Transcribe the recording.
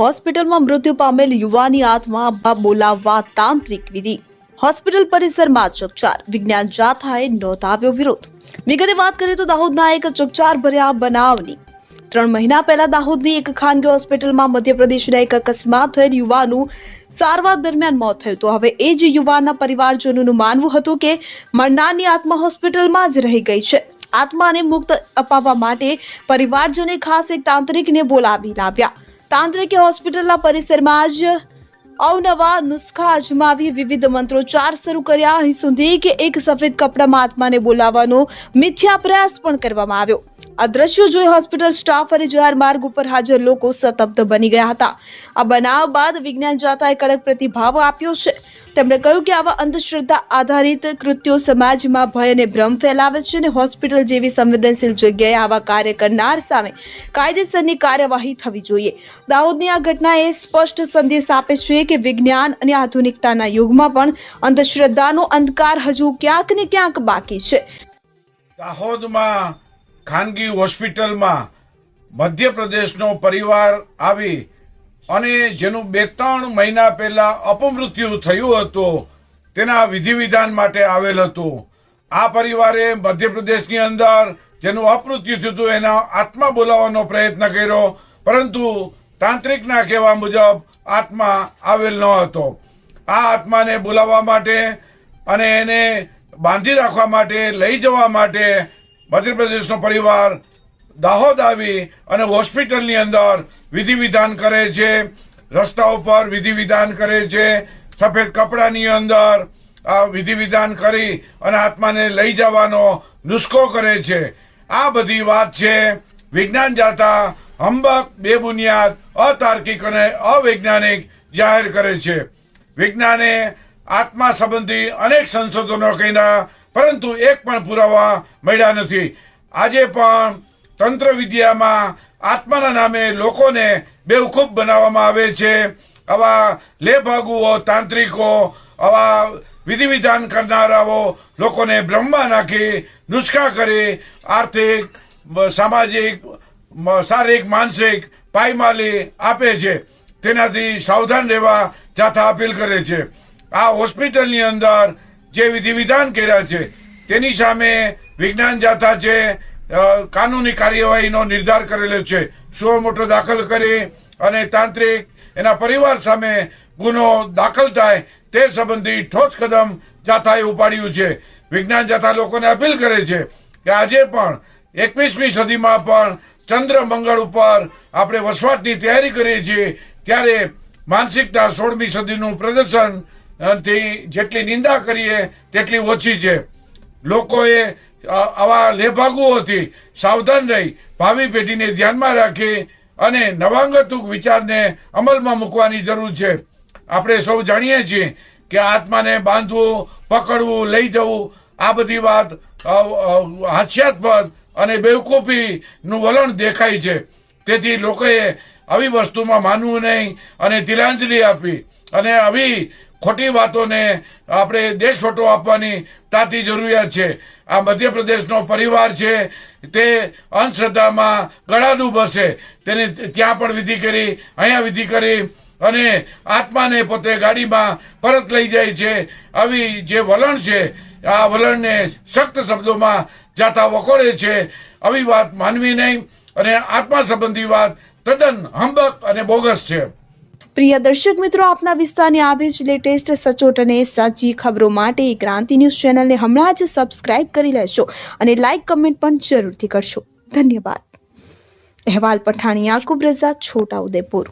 હોસ્પિટલમાં મૃત્યુ પામેલ યુવાની આત્મા બોલાવવા તાંત્રિક વિધિ. હોસ્પિટલ પરિસરમાં ચકચાર. વિજ્ઞાન જાથાએ નોંધાવ્યો વિરોધ. વિગતે વાત કરીએ તો દાહોદના એક ચકચાર ભર્યા બનાવની. ત્રણ મહિના પહેલા દાહોદની એક ખાનગી હોસ્પિટલમાં મધ્યપ્રદેશના એક અકસ્માત થયેલ યુવાનું સારવાર દરમિયાન મોત થયું તો હવે એ જ યુવાનના પરિવારજનોનું માનવું હતું કે મરનારની આત્મા હોસ્પિટલમાં જ રહી ગઈ છે. આત્માને મુક્ત અપાવવા માટે પરિવારજને ખાસ એક તાંત્રિકને બોલાવી લાવ્યા. તાંત્રિકે હોસ્પિટલના પરિસરમાં જ અવનવા નુસ્ખા અજમાવી વિવિધ મંત્રોચ્ચાર શરૂ કર્યા. અહીં સુધી કે એક સફેદ કપડામાં આત્માને બોલાવવાનો મિથ્યા પ્રયાસ પણ કરવામાં આવ્યો. આ દ્રશ્યો જોઈ હોસ્પિટલ સ્ટાફ અને જાહેર માર્ગ ઉપર હાજર લોકો સતબ્ધ બની ગયા હતા. આ બનાવ બાદ વિજ્ઞાન જાતાએ કડક પ્રતિભાવ આપ્યો છે. તેમણે કહ્યું કે આવા અંધશ્રદ્ધા આધારિત કૃત્યો સમાજમાં ભય અને ભ્રમ ફેલાવે છે અને હોસ્પિટલ જેવી સંવેદનશીલ જગ્યાએ આવા કાર્ય કરનાર સામે કાયદેસરની કાર્યવાહી થવી જોઈએ. દાહોદની આ ઘટનાએ સ્પષ્ટ સંદેશ આપે છે કે વિજ્ઞાન અને આધુનિકતાના યુગમાં પણ અંધશ્રદ્ધાનો અંધકાર હજુ ક્યાંક ને ક્યાંક બાકી છે. દાહોદમાં ખાનગી હોસ્પિટલમાં મધ્યપ્રદેશનો પરિવાર આવી અને જેનું બે ત્રણ મહિના પહેલા અપમૃત્યુ થયું હતું, તેના વિધિવિધાન માટે આવેલ હતું. આ પરિવારે મધ્યપ્રદેશની અંદર જેનું અપમૃત્યુ થયું હતું, એના આત્મા બોલાવવાનો પ્રયત્ન કર્યો, પરંતુ તાંત્રિકના કહેવા મુજબ આત્મા આવેલ ન હતો. આ આત્માને બોલાવવા માટે અને એને બાંધી રાખવા માટે લઈ જવા માટે મધ્યપ્રદેશનો પરિવાર દાહોદ આવી અને હોસ્પિટલની અંદર વિધિ વિધાન કરે છે. રસ્તા ઉપર વિધિ વિધાન કરે છે. સફેદ કપડાની અંદર આ વિધિ વિધાન કરી અને આત્માને લઈ જવાનો નુસ્ખો કરે છે. આ બધી વાત છે વિજ્ઞાન જાતા હંબક, બેબુનિયાદ, અતાર્કિક અને અવૈજ્ઞાનિક જાહેર કરે છે. વિજ્ઞાને આત્મા સંબંધી અનેક સંશોધનો કર્યા, પરંતુ એક પણ પુરાવા મળ્યા નથી. આજે પણ તંત્ર વિદ્યામાં આત્માના નામે લોકોને બેવકૂફ બનાવવામાં આવે છે. આવા લેભાગુઓ, તાંત્રિકો, આવા વિધિ વિધાન કરનારાઓ લોકોને બ્રહ્મા નાખી નુસ્ખા કરી, આર્થિક, સામાજિક, શારીરિક, માનસિક પાયમાલી આપે છે. તેનાથી સાવધાન રહેવા જાથા અપીલ કરે છે. આ હોસ્પિટલની અંદર જે વિધિ વિધાન કર્યા છે, તેની સામે વિજ્ઞાન જાથા છે કાનૂની કાર્યવાહીનો નિર્ધાર કરેલો છે. સો મોટો દાખલ કરી અને તાંત્રિક એના પરિવાર સામે ગુનો દાખલ થાય, તે સંબંધી ઠોસ કદમ જાથાએ ઉપાડ્યું છે. વિજ્ઞાન જાથા લોકોને અપીલ કરે છે કે આજે પણ એકવીસમી સદીમાં પણ ચંદ્ર મંગળ ઉપર આપણે વસવાટની તૈયારી કરીએ છીએ, ત્યારે માનસિકતા સોળમી સદીનું પ્રદર્શન થી જેટલી નિંદા કરીએ, તેટલી ઓછી છે. લોકોએ આવા લેભાગુઓથી સાવધાન રહી, ભાવિ પેઢીને ધ્યાનમાં રાખી અને નવાંગતુક વિચારને અમલમાં મૂકવાની જરૂર છે. આપણે સૌ જાણીએ છીએ કે આત્માને બાંધવું, પકડવું, લઈ જવું, આ બધી વાત હાસ્યાસ્પદ અને બેવકૂફીનું વલણ દેખાય છે. તેથી લોકોએ આવી વસ્તુમાં માનવું નહીં અને તિલાંજલિ આપી અને આવી ખોટી વાતોને આપણે દેશવટો આપવાની તાતી જરૂરિયાત છે. આ મધ્યપ્રદેશનો પરિવાર છે, તે અંધશ્રદ્ધામાં ગળાનું બસે. તેને ત્યાં પણ વિધિ કરી, અહીંયા વિધિ કરી અને આત્માને પોતે ગાડીમાં પરત લઈ જાય છે. આવી જે વલણ છે, આ વલણને સખ્ત શબ્દોમાં જાતા વખોડે છે. આવી વાત માનવી નહીં અને આત્મા સંબંધી વાત તદ્દન હંબક અને બોગસ છે. પ્રિય દર્શક મિત્રો, આપના વિસ્તારની આવી જ લેટેસ્ટ સચોટ અને સાચી ખબરો માટે ક્રાંતિ ન્યૂઝ ચેનલને હમણાં જ સબસ્ક્રાઇબ કરી લેશો અને લાઇક કમેન્ટ પણ જરૂરથી કરશો. ધન્યવાદ. અહેવાલ પઠાણી યાકુબ રઝા છોટા ઉદેપુર.